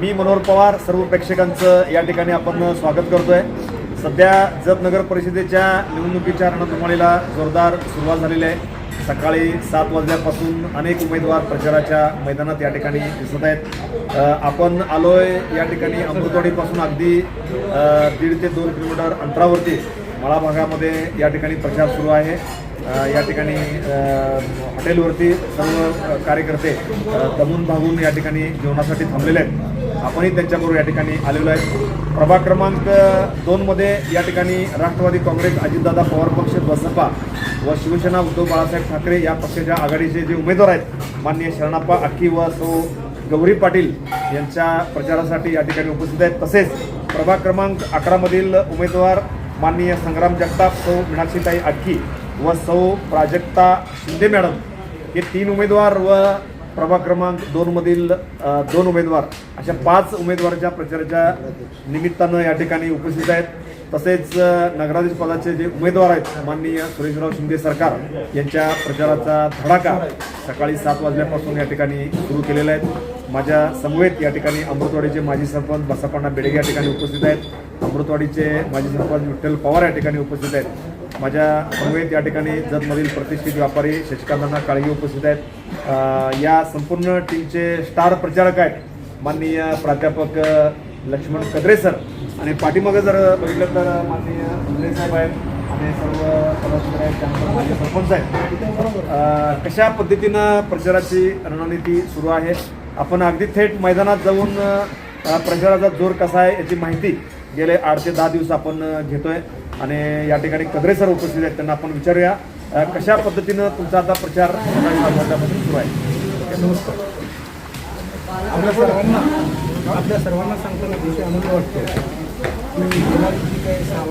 मी मनोहर पवार सर्व प्रेक्षकांचं या ठिकाणी आपण स्वागत करतोय. सध्या जत नगर परिषदेच्या निवडणुकीच्या रणधुमाळीला जोरदार सुरुवात झालेली आहे. सकाळी सात वाजल्यापासून अनेक उमेदवार प्रचाराच्या मैदानात या ठिकाणी दिसत आहेत. आपण आलोय या ठिकाणी अमृतवाडीपासून अगदी दीड ते दोन किलोमीटर अंतरावरती मळा भागामध्ये या ठिकाणी प्रचार सुरू आहे. या ठिकाणी हॉटेलवरती सर्व कार्यकर्ते दमून भागून या ठिकाणी जेवणासाठी थांबलेले आहेत. आपणही त्यांच्याबरोबर या ठिकाणी आलेलो आहे. प्रभाग क्रमांक दोनमध्ये या ठिकाणी राष्ट्रवादी काँग्रेस अजितदादा पवार पक्ष बसपा व शिवसेना उद्धव बाळासाहेब ठाकरे या पक्षाच्या आघाडीचे जे उमेदवार आहेत माननीय शरणाप्पा अक्की व सौ गौरी पाटील यांच्या प्रचारासाठी या ठिकाणी उपस्थित आहेत. तसेच प्रभाग क्रमांक अकरामधील उमेदवार माननीय संग्राम जगताप सौ मीनाक्षीताई अक्की व सौ प्राजक्ता शिंदे मॅडम हे तीन उमेदवार व प्रभाग क्रमांक दोनमधील दोन उमेदवार अशा पाच उमेदवाराच्या प्रचाराच्या निमित्तानं या ठिकाणी उपस्थित आहेत. तसेच नगराधीश पदाचे जे उमेदवार आहेत माननीय सुरेशराव शिंदे सरकार यांच्या प्रचाराचा धडाका सकाळी सात वाजल्यापासून या ठिकाणी सुरू केलेला आहे. माझ्या समवेत या ठिकाणी अमृतवाडीचे माजी सरपंच बसापण्णा बेडगे या ठिकाणी उपस्थित आहेत. अमृतवाडीचे माजी सरपंच विठ्ठल पवार या ठिकाणी उपस्थित आहेत. माझ्या समवेत या ठिकाणी जतमधील प्रतिष्ठित व्यापारी शशिकांतांना काळगी उपस्थित आहेत. या संपूर्ण टीमचे स्टार प्रचारक आहेत. माननीय प्राध्यापक लक्ष्मण कदरे सर. आणि पाठीमागं जर बघितलं तर माननीय मुंडे साहेब आहेत आणि सर्व सभासद आहेत त्यानंतर सरपंच आहेत. कशा पद्धतीनं प्रचाराची रणनीती सुरू आहे? आपण अगदी थेट मैदानात जाऊन प्रचाराचा जोर कसा आहे याची माहिती गेले आठ ते दहा दिवस आपण घेतोय. आणि या ठिकाणी कदरे सर उपस्थित आहेत त्यांना आपण विचारूया कशा पद्धतीनं तुमचा आता प्रचार सकाळी सुरू आहे? नमस्कार. आपल्या सर्वांना आपल्या सर्वांना सांगताना अतिशय आनंद वाटतो की जी काही साव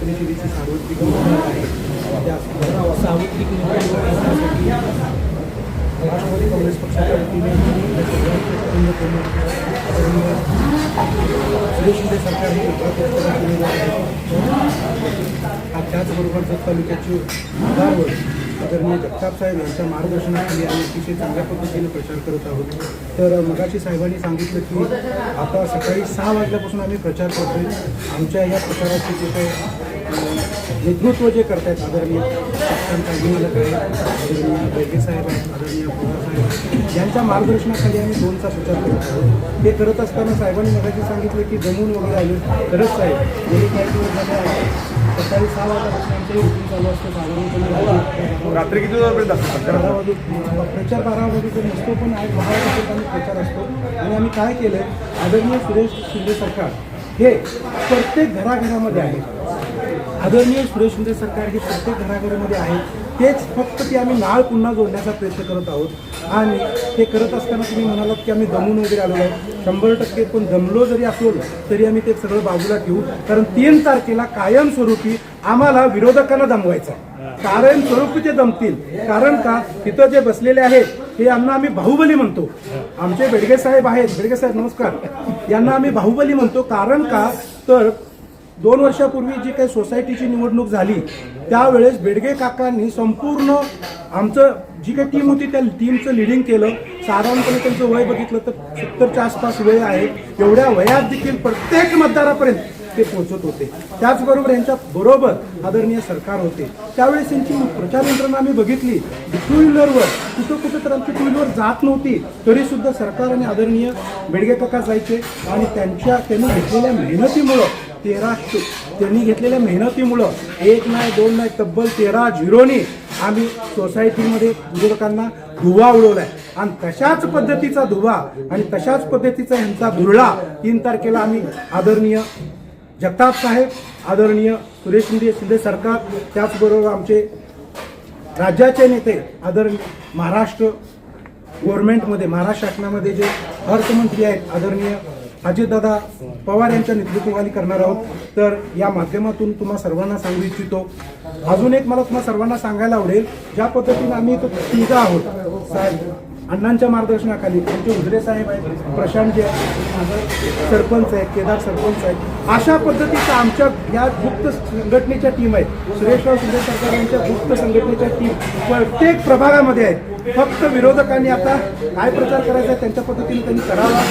परिषदेची सार्वत्रिक निवडणूक आहे. त्या सार्वत्रिक निवडणुकीसाठी राष्ट्रवादी काँग्रेस पक्षाच्या वतीने शिंदे सरकार हे नेतृत्व केलेलं आहे आज त्याचबरोबर जत तालुक्याची आधारवर आदरणीय जगताप साहेब यांच्या मार्गदर्शनाखाली आम्ही अतिशय चांगल्या पद्धतीने प्रचार करत आहोत. तर मगाशी साहेबांनी सांगितलं की आता सकाळी सहा वाजल्यापासून आम्ही प्रचार करतोय. आमच्या या प्रचाराचे जे काही नेतृत्व जे करतायत आदरणीय आदरणीय साहेब आहेत आदरणीय पवार साहेब यांच्या मार्गदर्शनाखाली आम्ही दोनचा प्रचार करत हे करत असताना साहेबांनी मगाशी सांगितलं की जमून वगैरे आले खरंच साहेब गेले काही दिवस झाले आहे सकाळी सहा रुटीन चालू असतं साधारणपणे रात्री किती वाजेपर्यंत बारा प्रचार? वाजे प्रचार बारा वाजेपर्यंत नसतो पण आज दहा वाजेपर्यंत आम्ही प्रचार असतो. आणि आम्ही काय केलं आहे आदरणीय सुरेश शिंदे सरकार हे प्रत्येक घराघरामध्ये आहे. आदरणीय सुरेश शिंदे सरकार हे प्रत्येक घराघरामध्ये आहे. तेच फक्त ते आम्ही नाळ पुन्हा जोडण्याचा प्रयत्न करत आहोत. आणि ते करत असताना तुम्ही म्हणालात की आम्ही दमून वगैरे आलो आहे. शंभर टक्के पण दमलो जरी असलो तरी आम्ही ते सगळं बाजूला ठेवू. कारण तीन तारखेला कायमस्वरूपी आम्हाला विरोधकांना दमवायचं कायमस्वरूपी कारण ते दमतील. कारण का? तिथं जे बसलेले आहेत हे यांना आम्ही बाहुबली म्हणतो. आमचे बेडगे साहेब आहेत. बेडगे साहेब नमस्कार. यांना आम्ही बाहुबली म्हणतो. कारण का? तर दोन वर्षापूर्वी जी काही सोसायटीची निवडणूक झाली त्यावेळेस बेडगे काकांनी संपूर्ण आमचं जी काही टीम होती त्या टीमचं लिडिंग केलं. साधारणपणे त्यांचं वय बघितलं तर सत्तरच्या आसपास वय आहे. एवढ्या वयात देखील प्रत्येक मतदारापर्यंत ते पोहोचत होते. त्याचबरोबर यांच्या बरोबर आदरणीय सरकार होते. त्यावेळेस यांची प्रचार यंत्रणा आम्ही बघितली. टू व्हीलरवर कुठं कुठं तर आमची टू व्हीलर जात नव्हती. तरी सुद्धा सरकार आणि आदरणीय बेडगे काका जायचे आणि त्यांच्या त्यांनी घेतलेल्या मेहनतीमुळं तेरा त्यांनी घेतलेल्या मेहनतीमुळं एक नाही दोन नाही तब्बल तेरा झिरोनी आम्ही सोसायटीमध्ये विरोधकांना धुवा उडवलाय. आणि तशाच पद्धतीचा धुवा आणि तशाच पद्धतीचा यांचा धुरळा तीन तारखेला आम्ही आदरणीय जगताप साहेब आदरणीय सुरेश शिंदे शिंदे सरकार त्याचबरोबर आमचे राज्याचे नेते आदरणीय महाराष्ट्र गव्हर्नमेंटमध्ये महाराष्ट्र शासनामध्ये जे अर्थमंत्री आहेत आदरणीय अजितदादा पवार यांच्या नेतृत्वाखाली करणार आहोत. तर या माध्यमातून तुम्हा सर्वांना सांगू इच्छितो. अजून एक मला तुम्हा सर्वांना सांगायला आवडेल. ज्या पद्धतीने आम्ही इथं तिघं आहोत साहेब अण्णांच्या मार्गदर्शनाखाली त्यांचे उजरे साहेब आहेत प्रशांत जे आहेत माझं सरपंच आहेत केदार सरपंच आहेत. अशा पद्धतीचं आमच्या या गुप्त संघटनेच्या टीम आहेत. सुरेशराव शिंदे सरकार यांच्या गुप्त संघटनेच्या टीम प्रत्येक प्रभागामध्ये आहेत. फक्त विरोधकांनी आता काय प्रचार करायचा आहे त्यांच्या पद्धतीने त्यांनी करावा.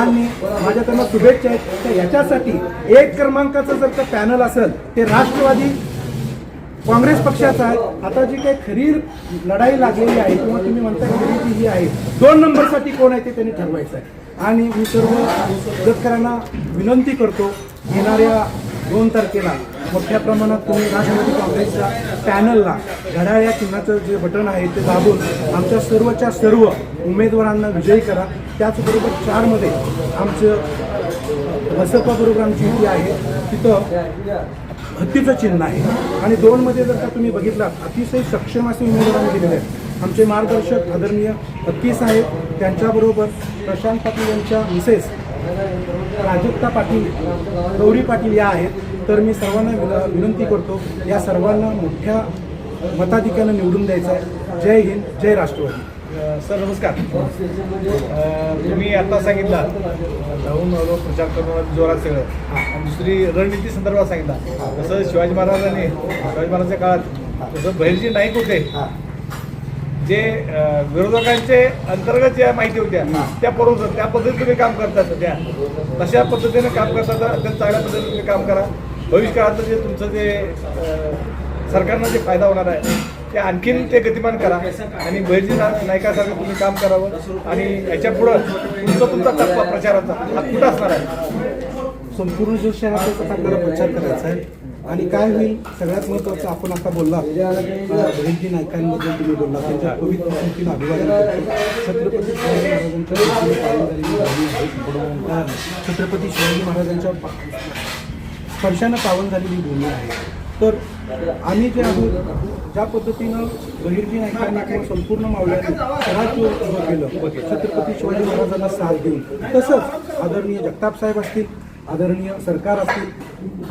आणि माझ्या त्यांना शुभेच्छा आहेत. तर याच्यासाठी एक क्रमांकाचं जर का पॅनल असेल ते राष्ट्रवादी काँग्रेस पक्षाचा आहे. आता जी काही खरी लढाई लागलेली आहे किंवा तुम्ही म्हणता खरी जी ही आहे. दोन नंबरसाठी कोण आहे ते त्यांनी ठरवायचं आहे. आणि मी सर्व शेतकऱ्यांना विनंती करतो येणाऱ्या दोन तारखेला मोठ्या प्रमाणात तुम्ही राष्ट्रवादी काँग्रेसच्या पॅनलला घड्याळ या चिन्हाचं जे बटन आहे ते दाबून आमच्या सर्वच्या सर्व उमेदवारांना विजयी करा. त्याचबरोबर चारमध्ये आमचं बसपा बरोबर आमची युती आहे. तिथं हत्तीचं चिन्ह आहे. आणि दोनमध्ये जर का तुम्ही बघितलात अतिशय सक्षम असे उमेदवारांनी दिलेले आहेत. आमचे मार्गदर्शक आदरणीय हत्ती साहेब त्यांच्याबरोबर प्रशांत पाटील यांच्या मिसेस प्राजक्ता पाटील गौरी पाटील या आहेत. तर मी सर्वांना विन- विनंती करतो या सर्वांना मोठ्या मताधिक्यानं निवडून द्यायचं आहे. जय हिंद जय राष्ट्रवादी. सर नमस्कार. तुम्ही आता सांगितला जाऊन आलो प्रचार करून जोरात सगळं. आणि दुसरी रणनीती संदर्भात सांगितला. जसं शिवाजी महाराजांनी शिवाजी महाराजांच्या काळात जसं बहिर्जी नाईक होते जे विरोधकांचे अंतर्गत ज्या माहिती होत्या त्या पुरवतात त्या पद्धतीने तुम्ही काम करतात त्या तशा पद्धतीने काम करतात अत्यंत चांगल्या पद्धतीने तुम्ही काम करा. भविष्यकाळातलं जे तुमचं जे सरकारनं जे फायदा होणार आहे ते आणखीन ते गतिमान करा. आणि बहिर्जी नायकासारखं तुम्ही काम करावं. आणि याच्या पुढं तुमचा तुमचा टप्पा प्रचाराचा. हा कुठं असणार आहे? संपूर्ण जो शहराचा आपल्याला प्रचार करायचा आहे. आणि काय होईल सगळ्यात महत्त्वाचं आपण आता बोलला बहिणजी नायकांबद्दल तुम्ही बोलला त्यांच्या पवित्र स्मृतीला अभिवादन करतो. छत्रपती शिवाजी महाराजांच्या छत्रपती शिवाजी महाराजांच्या स्पर्शानं पावन झालेली भूमी आहे. तर आम्ही जे आहोत ज्या पद्धतीनं बहिर्जी नायकांनी किंवा संपूर्ण मावळ्यांनी स्वराज्य उभं केलं छत्रपती शिवाजी महाराजांना साथ देऊन. तसंच आदरणीय जगताप साहेब असतील आदरणीय सरकार असतील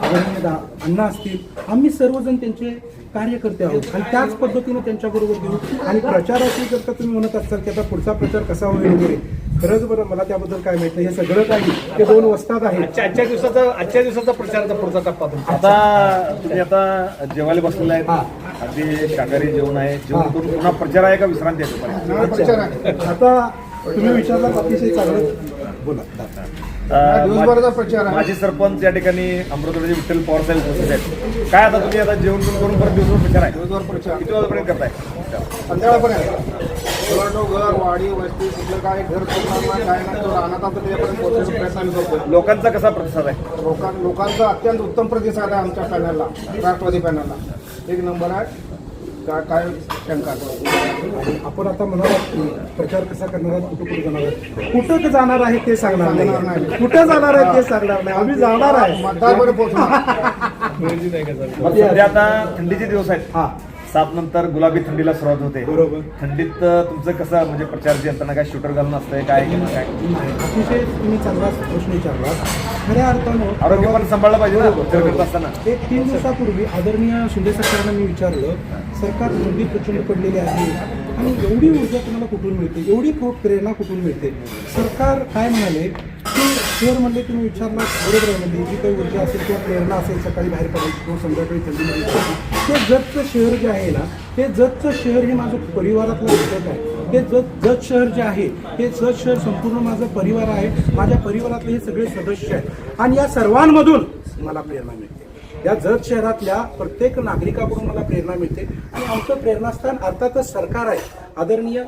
आदरणीय दा अण्णा असतील आम्ही सर्वजण त्यांचे कार्यकर्ते आहोत. आणि त्याच पद्धतीनं त्यांच्याबरोबर देऊ आणि प्रचाराची जर का तुम्ही म्हणत असाल की आता पुढचा प्रचार कसा होईल वगैरे खरंच बरं मला त्याबद्दल काय माहिती हे सगळं काही ते दोन वस्ताद आहेत. आजच्या आजच्या दिवसाचा आजच्या दिवसाचा प्रचाराचा पुढचा टप्पा आता तुम्ही आता जेवायला बसलेला आहे. अगदी शाकाहारी जेवण आहे. जेवण करून पुन्हा प्रचार आहे का विश्रांती आहे दुपारी? आता तुम्ही विचारला अतिशय चांगलं बोला अं, दिवसभराचा प्रचार आहे. माजी सरपंच या ठिकाणी अमृतवाडी विठ्ठल पवार साहेब उपस्थित आहेत. काय आता तुम्ही आता जेवण करून करून परत दिवसभर प्रचार आहे? दिवसभर प्रचार. किती वाजेपर्यंत करताय? संध्याकाळपर्यंत घर वाडी वस्ती कुठलं काय घर चुकणार काय नाही तो राहणार तर त्याच्यापर्यंत पोहोचण्याचा प्रयत्न आम्ही करतो लोकांचा कसा प्रतिसाद आहे? लोकां लोकांचा अत्यंत उत्तम प्रतिसाद आहे आमच्या पॅनलला राष्ट्रवादी पॅनलला एक नंबर आहे काय काय शंका. आपण आता म्हणाल की प्रचार कसा करणार आहात? कुठं कुठं जाणार आहात? कुठं जाणार आहे ते सांगणार सांगणार नाही. कुठं जाणार आहे ते सांगणार नाही. आम्ही जाणार आहे. मतदारपर्यंत पोहोचणार. सध्या आता थंडीचे दिवस आहेत. हा. सात नंतर गुलाबी थंडीला सुरुवात होते. बरोबर. थंडीत तुमचं कसं म्हणजे प्रचारची यंत्रणा काय शूटर घालून असतंय काय काय? अतिशय तुम्ही चांगला प्रश्न विचारला खऱ्या अर्थानं आरोग्य पण सांभाळलं पाहिजे ना प्रचार करत असताना. एक तीन दिवसापूर्वी आदरणीय शिंदे सरकारनं मी विचारलं सरकार थंडी प्रचंड पडलेली आहे आणि एवढी ऊर्जा तुम्हाला कुठून मिळते? एवढी खूप प्रेरणा कुठून मिळते? सरकार काय म्हणाले? ते शहर म्हणले तुम्ही विचारणार बरोबर म्हणजे जी काही ऊर्जा असेल किंवा प्रेरणा असेल सकाळी बाहेर पडायची किंवा संध्याकाळी थंडीमध्ये. ते जतचं शहर जे आहे ना ते जतचं शहर हे माझं परिवारातलं घटक आहे. ते जत जत शहर जे आहे ते जत शहर संपूर्ण माझं परिवार आहे माझ्या परिवारातले हे सगळे सदस्य आहेत. आणि या सर्वांमधून मला प्रेरणा मिळते. या जत शहरातल्या प्रत्येक नागरिकाकडून मला प्रेरणा मिळते. आणि आमचं प्रेरणास्थान अर्थातच सरकार आहे आदरणीय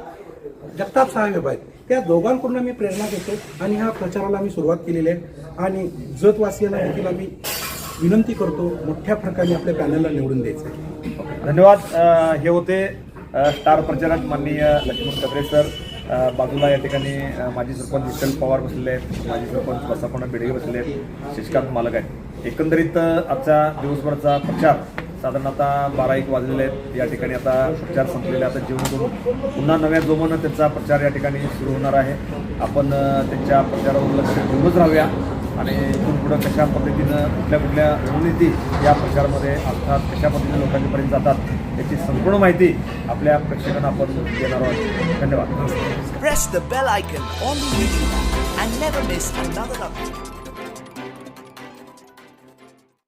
जगताप साहेब आहेत. त्या दोघांकडून मी प्रेरणा घेतो आणि ह्या प्रचाराला मी सुरुवात केलेली आहे. आणि जतवासियांना देखील आम्ही विनंती करतो मोठ्या प्रकारे आपल्या पॅनलला निवडून द्यायचं. आहे धन्यवाद हे होते स्टार प्रचारक माननीय लक्ष्मण कत्रे सर. बाजूला या ठिकाणी माजी सरपंच विठ्ठल पवार बसलेले आहेत माजी सरपंच बसापणा बेडगे बसले आहेत शशिकांत मालक आहेत. एकंदरीत आजचा दिवसभरचा प्रचार साधारण आता बारा एक वाजलेले आहेत. या ठिकाणी आता प्रचार संपलेला आता जेवण करून पुन्हा नव्या जोमानं त्यांचा प्रचार या ठिकाणी सुरू होणार आहे. आपण त्यांच्या प्रचारावर लक्ष ठेवूनच राहूया. आणि इथून पुढं कशा पद्धतीनं कुठल्या कुठल्या रणनीती या प्रचारामध्ये अर्थात कशा पद्धतीने लोकांपर्यंत जातात याची संपूर्ण माहिती आपल्या प्रेक्षकांना आपण देणार आहोत. धन्यवाद.